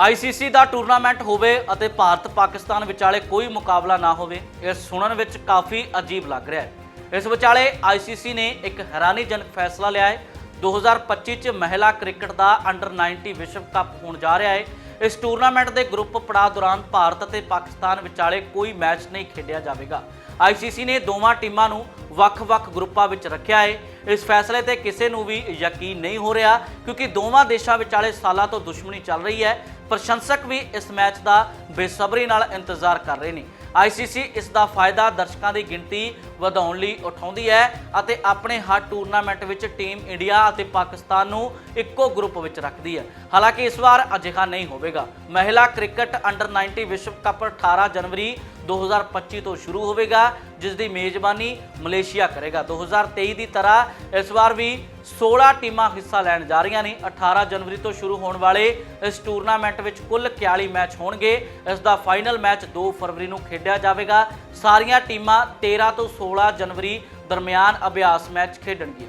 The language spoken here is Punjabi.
ਆਈਸੀਸੀ ਦਾ ਟੂਰਨਾਮੈਂਟ ਹੋਵੇ ਅਤੇ ਭਾਰਤ ਪਾਕਿਸਤਾਨ ਵਿਚਾਲੇ ਕੋਈ ਮੁਕਾਬਲਾ ਨਾ ਹੋਵੇ, ਇਹ ਸੁਣਨ ਵਿੱਚ ਕਾਫੀ ਅਜੀਬ ਲੱਗ ਰਿਹਾ ਹੈ। ਇਸ ਵਿਚਾਲੇ ਆਈਸੀਸੀ ਨੇ ਇੱਕ ਹੈਰਾਨੀਜਨਕ ਫੈਸਲਾ ਲਿਆ ਹੈ। 2025 ਚ ਮਹਿਲਾ ਕ੍ਰਿਕਟ ਦਾ ਅੰਡਰ 90 ਵਿਸ਼ਵ ਕੱਪ ਹੋਣ ਜਾ ਰਿਹਾ ਹੈ। ਇਸ ਟੂਰਨਾਮੈਂਟ ਦੇ ਗਰੁੱਪ ਪੜਾਅ ਦੌਰਾਨ ਭਾਰਤ ਅਤੇ ਪਾਕਿਸਤਾਨ ਵਿਚਾਲੇ ਕੋਈ ਮੈਚ ਨਹੀਂ ਖੇਡਿਆ ਜਾਵੇਗਾ। ਆਈਸੀਸੀ ਨੇ ਦੋਵਾਂ ਟੀਮਾਂ ਨੂੰ ਵੱਖ-ਵੱਖ ਗਰੁੱਪਾਂ ਵਿੱਚ ਰੱਖਿਆ ਹੈ। ਇਸ ਫੈਸਲੇ ਤੇ ਕਿਸੇ ਨੂੰ ਵੀ ਯਕੀਨ ਨਹੀਂ ਹੋ ਰਿਹਾ, ਕਿਉਂਕਿ ਦੋਵਾਂ ਦੇਸ਼ਾਂ ਵਿਚਾਲੇ ਸਾਲਾਂ ਤੋਂ ਦੁਸ਼ਮਣੀ ਚੱਲ ਰਹੀ ਹੈ। ਪ੍ਰਸ਼ੰਸਕ ਵੀ ਇਸ ਮੈਚ ਦਾ ਬੇਸਬਰੀ ਨਾਲ ਇੰਤਜ਼ਾਰ ਕਰ ਰਹੇ ਨੇ। ਆਈਸੀਸੀ ਇਸ ਦਾ ਫਾਇਦਾ ਦਰਸ਼ਕਾਂ ਦੀ ਗਿਣਤੀ ਵਧਾਉਣ ਲਈ ਉਠਾਉਂਦੀ ਹੈ ਅਤੇ ਆਪਣੇ ਹਰ ਟੂਰਨਾਮੈਂਟ ਵਿੱਚ ਟੀਮ ਇੰਡੀਆ ਅਤੇ ਪਾਕਿਸਤਾਨ ਨੂੰ ਇੱਕੋ ਗਰੁੱਪ ਵਿੱਚ ਰੱਖਦੀ ਹੈ। ਹਾਲਾਂਕਿ ਇਸ ਵਾਰ ਅਜਿਹਾ ਨਹੀਂ ਹੋਵੇਗਾ। ਮਹਿਲਾ ਕ੍ਰਿਕਟ ਅੰਡਰ 90 ਵਿਸ਼ਵ ਕੱਪ 18 ਜਨਵਰੀ 2025 ਤੋਂ ਸ਼ੁਰੂ ਹੋਵੇਗਾ ਜਿਸ ਦੀ ਮੇਜ਼ਬਾਨੀ ਮਲੇਸ਼ੀਆ ਕਰੇਗਾ। 2023 ਦੀ ਤਰ੍ਹਾਂ ਇਸ ਵਾਰ ਵੀ 16 ਟੀਮਾਂ ਹਿੱਸਾ ਲੈਣ ਜਾ ਰਹੀਆਂ ਨੇ। 18 ਜਨਵਰੀ ਤੋਂ ਸ਼ੁਰੂ ਹੋਣ ਵਾਲੇ ਇਸ ਟੂਰਨਾਮੈਂਟ ਵਿੱਚ ਕੁੱਲ 41 ਮੈਚ ਹੋਣਗੇ। ਇਸ ਦਾ ਫਾਈਨਲ ਮੈਚ 2 ਫਰਵਰੀ ਨੂੰ ਖੇਡਿਆ ਜਾਵੇਗਾ। ਸਾਰੀਆਂ ਟੀਮਾਂ 13 ਤੋਂ 16 ਜਨਵਰੀ ਦਰਮਿਆਨ ਅਭਿਆਸ ਮੈਚ ਖੇਡਣਗੀਆਂ।